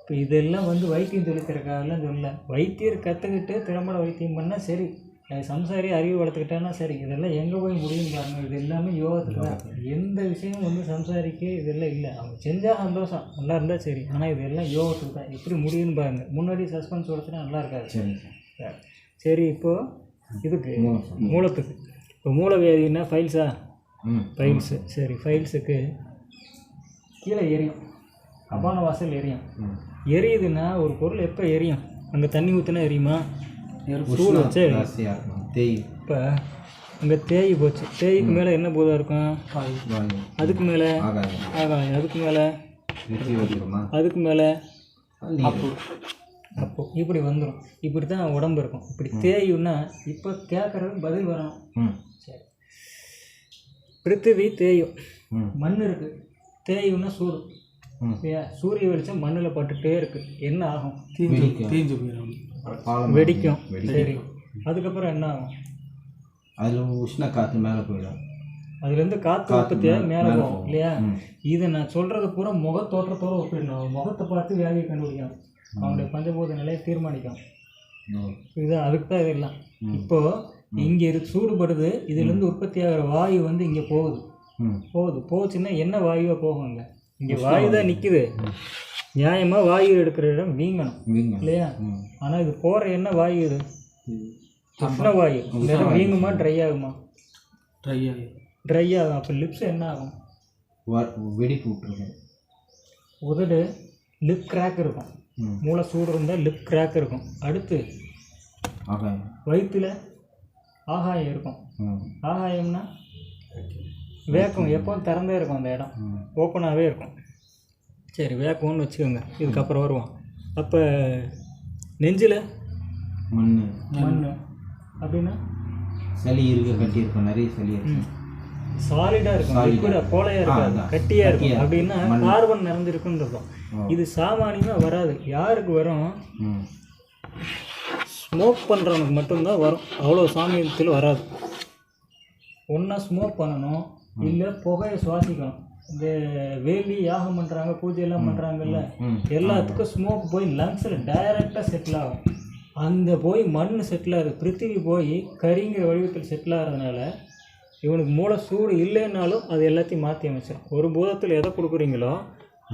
இப்போ இதெல்லாம் வந்து வைத்தியம் சொல்லித்தரக்காகலாம் சொல்லல. வைத்தியர் கற்றுக்கிட்டு திறம்பட வைத்தியம் பண்ணால் சரி. சம்சாரி அறிவு வளர்த்துக்கிட்டான்னா சரி. இதெல்லாம் எங்கே போய் முடியும் பாருங்க. இது எல்லாமே யோகத்துக்கு தான். எந்த விஷயமும் வந்து சம்சாரிக்கு இதெல்லாம் இல்லை. அவங்க செஞ்சால் சந்தோஷம். நல்லா இருந்தால் சரி. ஆனால் இதெல்லாம் யோகத்துக்கு தான். எப்படி முடியும்னு பாருங்க. முன்னாடி சஸ்பென்ஸ் கொடுத்துனா நல்லா இருக்காது. சரி இப்போது இதுக்கு சொல்லு. மூலத்துக்கு. இப்போ மூல வியாதின்னா ஃபைல்ஸா ஃபைல்ஸு சரி ஃபைல்ஸுக்கு கீழே எரியும். அபான வாசல் எரியும். எரியுதுன்னா ஒரு பொருள் எப்போ எரியும்? அங்கே தண்ணி ஊற்றினா எரியுமா? சூடு வச்சு தேய். இப்போ அங்கே தேய் போச்சு. தேய்க்கு மேலே என்ன பூதம் இருக்கும்? அதுக்கு மேலே? ஆகாயம். அதுக்கு மேலே? அதுக்கு மேலே? நீர் அப்போ. இப்படி வந்துடும் இப்படி தான் உடம்பு இருக்கும். இப்படி தேயும்னா இப்போ கேட்குறது பதில் வரணும் சரி. பிருத்திவி தேயும். மண் இருக்குது தேயும்னா சூடு. சூரிய வெளிச்சம் மண்ணில் பட்டுட்டே இருக்கு. என்ன ஆகும்? வெடிக்கும். பாலம் வெடிக்கும். வெடிக்கும். சரி. அதுக்கப்புறம் என்ன ஆகும்? அதில் உஷ்ண காற்று மேலே போயிடும். அதுலேருந்து காற்று காத்து உற்பத்தியாக மேல- போகும். இல்லையா. இதை நான் சொல்கிறது பூரா முக தோற்றத்தோட ஒப்பிடணும் முகத்தை பார்த்து வியாதியை கண்டுபிடிக்கணும். அவனுடைய பஞ்சபூத நிலையை தீர்மானிக்கும். இதுதான் அதுக்கு தான் இதெல்லாம். ம். இப்போ இங்கே இருக்கு சூடுபடுது. இதுலேருந்து உற்பத்தி ஆகிற வாயு வந்து இங்கே போகுது. ம். போகுது. போச்சுன்னா என்ன வாயுவாக போகும் இங்கே வாயு தான் நிற்குது நியாயமாக வாயு எடுக்கிற இடம் வீங்கணும். வீங்க இல்லையா? ஆனால் இது போகிற என்ன வாயு இது? உஷ்ண வாயு. இந்த வீங்குமா ட்ரை ஆகுமா? ட்ரை ஆகி ட்ரை ஆகும். அப்போ லிப்ஸ் என்ன ஆகும்? வெடிப்பு விட்டுருக்கும் உதடு லிப் கிராக் இருக்கும். மூளை சூடு இருந்தால் லிப் கிராக் இருக்கும். அடுத்து ஆகாயம். வயிற்றுல ஆகாயம் இருக்கும். ஆகாயம்னா? வேக்கம் எப்பவும் திறந்தே இருக்கும் அந்த இடம். ஓப்பனாகவே இருக்கும். சரி வேக்கம்னு வச்சுக்கோங்க. இதுக்கப்புறம் வருவோம். அப்போ நெஞ்சில்? மண் மண் அப்படின்னா? சளி இருக்க கட்டியிருக்கும் நிறைய சளி இருக்கு. சாலிடாக இருக்கும். லிக்விடாக போலையாக இருக்காது. கட்டியாக இருக்கும். அப்படின்னா. கார்பன் இருக்கும் ஓ. இது சாமானியமாக வராது. யாருக்கு வரும்? ஸ்மோக் பண்ணுறவனுக்கு மட்டும்தான் வரும். அவ்வளோ சாமியத்தில் வராது. ஒன்றா ஸ்மோக் பண்ணணும். இல்லை புகையை சுவாசிக்கணும். இந்த வேலி யாகம் பண்ணுறாங்க பூஜையெல்லாம் பண்ணுறாங்கல்ல எல்லாத்துக்கும் ஸ்மோக் போய் லங்ஸில் டைரெக்டாக செட்டில் ஆகும். அந்த போய் மண் செட்டில் ஆகுது. பிருத்திவி போய் கரிங்கிற வடிவத்தில் செட்டில் ஆகிறதுனால இவனுக்கு மூளை சூடு இல்லைன்னாலும் அது எல்லாத்தையும் மாற்றி அமைச்சிடும் ஒரு பூதத்தில் எதை கொடுக்குறீங்களோ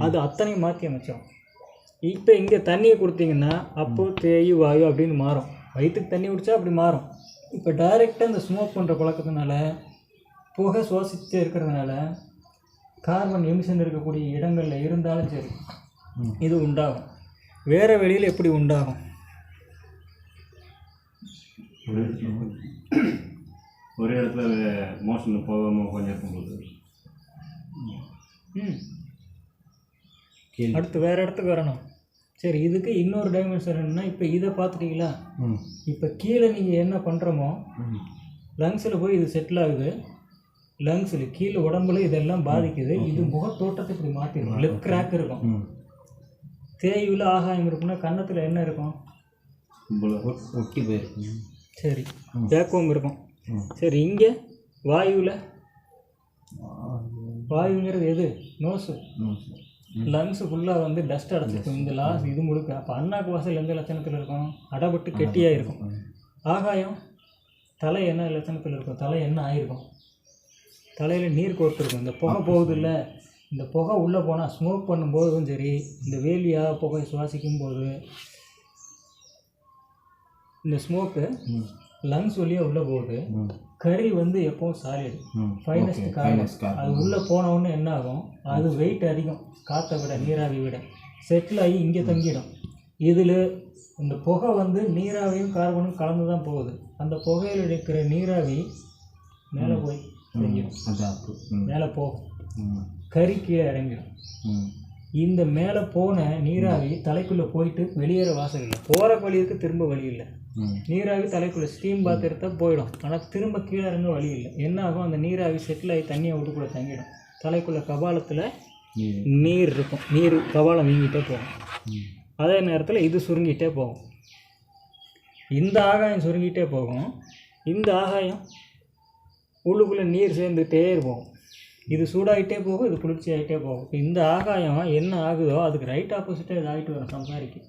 அது அத்தனையும் மாற்றி அமைச்சிடும் இப்போ இங்கே தண்ணியை கொடுத்தீங்கன்னா அப்போ தேய் வாயு அப்படின்னு மாறும். வயிற்றுக்கு தண்ணி குடிச்சா அப்படி மாறும். இப்போ டைரெக்டாக இந்த ஸ்மோக் பண்ணுற பழக்கத்தினால புகை சுவாசிச்சே இருக்கிறதுனால கார்பன் எமிஷன் இருக்கக்கூடிய இடங்களில் இருந்தாலும் சரி. இது உண்டாகும். வேறு வெளியில் எப்படி உண்டாகும்? ஒரே இடத்துல மோஷனில் போகாமல் கொஞ்சம் இருக்கும்போது. அடுத்து வேறு இடத்துக்கு வரணும். சரி இதுக்கு இன்னொரு டைமென்ஷன் என்னன்னா இப்போ இதை பார்த்துட்டீங்களா? இப்போ கீழே நீங்கள் என்ன பண்ணுறோமோ லங்ஸில் போய் இது செட்டில் ஆகுது. லங்ஸில் கீழே உடம்புல இதெல்லாம் பாதிக்குது. இது முக தோட்டத்தை இப்படி மாற்றிடும் லிப் கிராக் இருக்கும். தேயுள்ள ஆகாயம் இருக்குன்னா கன்னத்தில் என்ன இருக்கும்? ஒட்டி போயிருக்கு சரி. வேக்குவம் இருக்கும். சரி இங்கே வாயுவில் வாயுங்கிறது எது? நோஸு லங்ஸ் ஃபுல்லாக வந்து டஸ்ட் அடைச்சிருக்கும். இந்த லாஸ் இது முழுக்க. அப்போ அண்ணாக்கு வாசல் எந்த லட்சணத்தில் இருக்கும்? அடைபட்டு கெட்டியாக இருக்கும். ஆகாயம் தலை என்ன லட்சணத்தில் இருக்கும்? தலை என்ன ஆயிருக்கும்? தலையில் நீர் கோர்த்துருக்கும். இந்த புகை போகுது இல்லை இந்த புகை உள்ளே போனால் ஸ்மோக் பண்ணும்போதும் சரி இந்த வேலியா புகை சுவாசிக்கும் போது இந்த ஸ்மோக்கு லங்ஸ் வழியாக உள்ளே போகுது. கறி வந்து எப்பவும் solid finest okay. Carbon fines car அது உள்ளே போன உடனே என்ன ஆகும்? அது வெயிட் அதிகம். காற்றை விட நீராவி விட. செட்டில் ஆகி இங்கே தங்கிடும். இதில் இந்த புகை வந்து நீராவியும் கார்பனும் கலந்து தான் போகுது. அந்த புகையில் இருக்கிற நீராவி மேலே போய் தங்கிடும் அதான் அப்போ ம். மேலே போகும் ம். கறி கீழே இறங்கிடும் இந்த மேலே போன நீராவி தலைக்குள்ளே போயிட்டு வெளியேற வாசல் இல்லை. போகிற வழி திரும்ப வழி இல்லை. நீராவி தலைக்குள்ளே ஸ்டீம் பாத் எடுத்தால் போயிடும். ஆனால் திரும்ப கீழே இறங்க வழி இல்லை. என்ன ஆகும்? அந்த நீராவி செட்டில் ஆகி தண்ணியை விட்டுக்குள்ளே தங்கிடும். தலைக்குள்ளே கபாலத்தில் நீர். இருக்கும். நீர் கபாலம் வீங்கிட்டே போகும். அதே நேரத்தில் இது சுருங்கிட்டே போகும். இந்த ஆகாயம் சுருங்கிட்டே போகும். இந்த ஆகாயம் உள்ளுக்குள்ளே நீர் சேர்ந்துகிட்டே போகும் இது சூடாகிட்டே போகும் இது குளிர்ச்சி ஆகிட்டே போகும். இப்ப இந்த ஆகாயம் என்ன ஆகுதோ அதுக்கு ரைட் ஆப்போசிட்டாக இது ஆகிட்டு வரும் சம்சாரிக்கு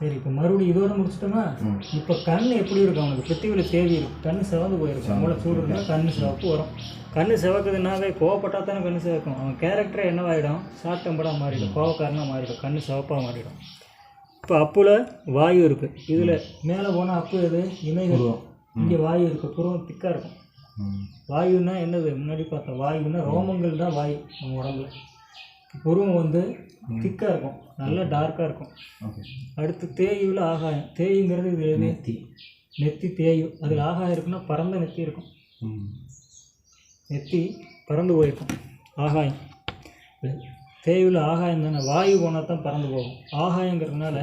சரி இப்போ மறுபடியும் இதோட முடிச்சிட்டோமா இப்போ கண் எப்படி இருக்கும் அவனுக்கு? பிருத்திவியில் தேவி இருக்கும். கண் சிவந்து போயிருக்கும். மூளை சூடு இருந்தால் கண் சிவப்பு வரும். கண் சிவக்குதுனாவே கோவப்பட்டா தானே கண் சிவக்கும். அவன் கேரக்டரே என்னவாயிடும்? ஷார்ட் டெம்பராக மாறிடும். கோவக்காரனாக மாறிடும். கண் சிவப்பாக மாறிடும். இப்போ அப்புல வாயு இருக்குது இதில் மேலே போனால் அப்பு எது இமைகள் இங்கே வாயு இருக்குது புருவம் திக்காக இருக்கும். வாயுன்னா என்னது? முன்னாடி பார்த்தோம் வாயுன்னா ரோமங்கள் தான் வாயு நம்ம உடம்புல. புருவம் வந்து திக்காக இருக்கும். நல்லா டார்க்காக இருக்கும். அடுத்து தேயுவில் ஆகாயம். தேயுங்கிறது இது நெத்தி. நெத்தி தேயு. அதில் ஆகாயம் இருக்குன்னா பறந்த நெத்தி இருக்கும். நெத்தி பறந்து போயிருக்கும். ஆகாயம். தேயுவில் ஆகாயம் தானே? வாயு போனால் தான் பறந்து போகும். ஆகாயங்கிறதுனால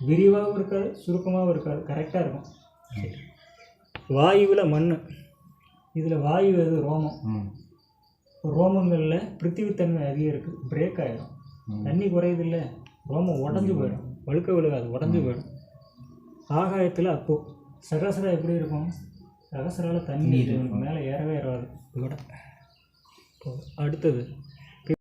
விரிவாகவும் இருக்காது சுருக்கமாகவும் இருக்காது கரெக்டாக இருக்கும். வாயுவில் மண் இதில் வாயு எது ரோமம். ரோமங்களில் பிருத்திவித்தன்மை அதிகம் இருக்குது பிரேக் ஆகிடும் தண்ணி குறையுது இல்லை ரோமம் உடஞ்சி போயிடும் வழுக்க விழுகாது உடஞ்சி போயிடும் ஆகாயத்தில் அப்போ. சகசரா எப்படி இருக்கும்? சகசரால தண்ணி மேலே ஏறவே ஏறாது. இதோட இப்போ அடுத்தது.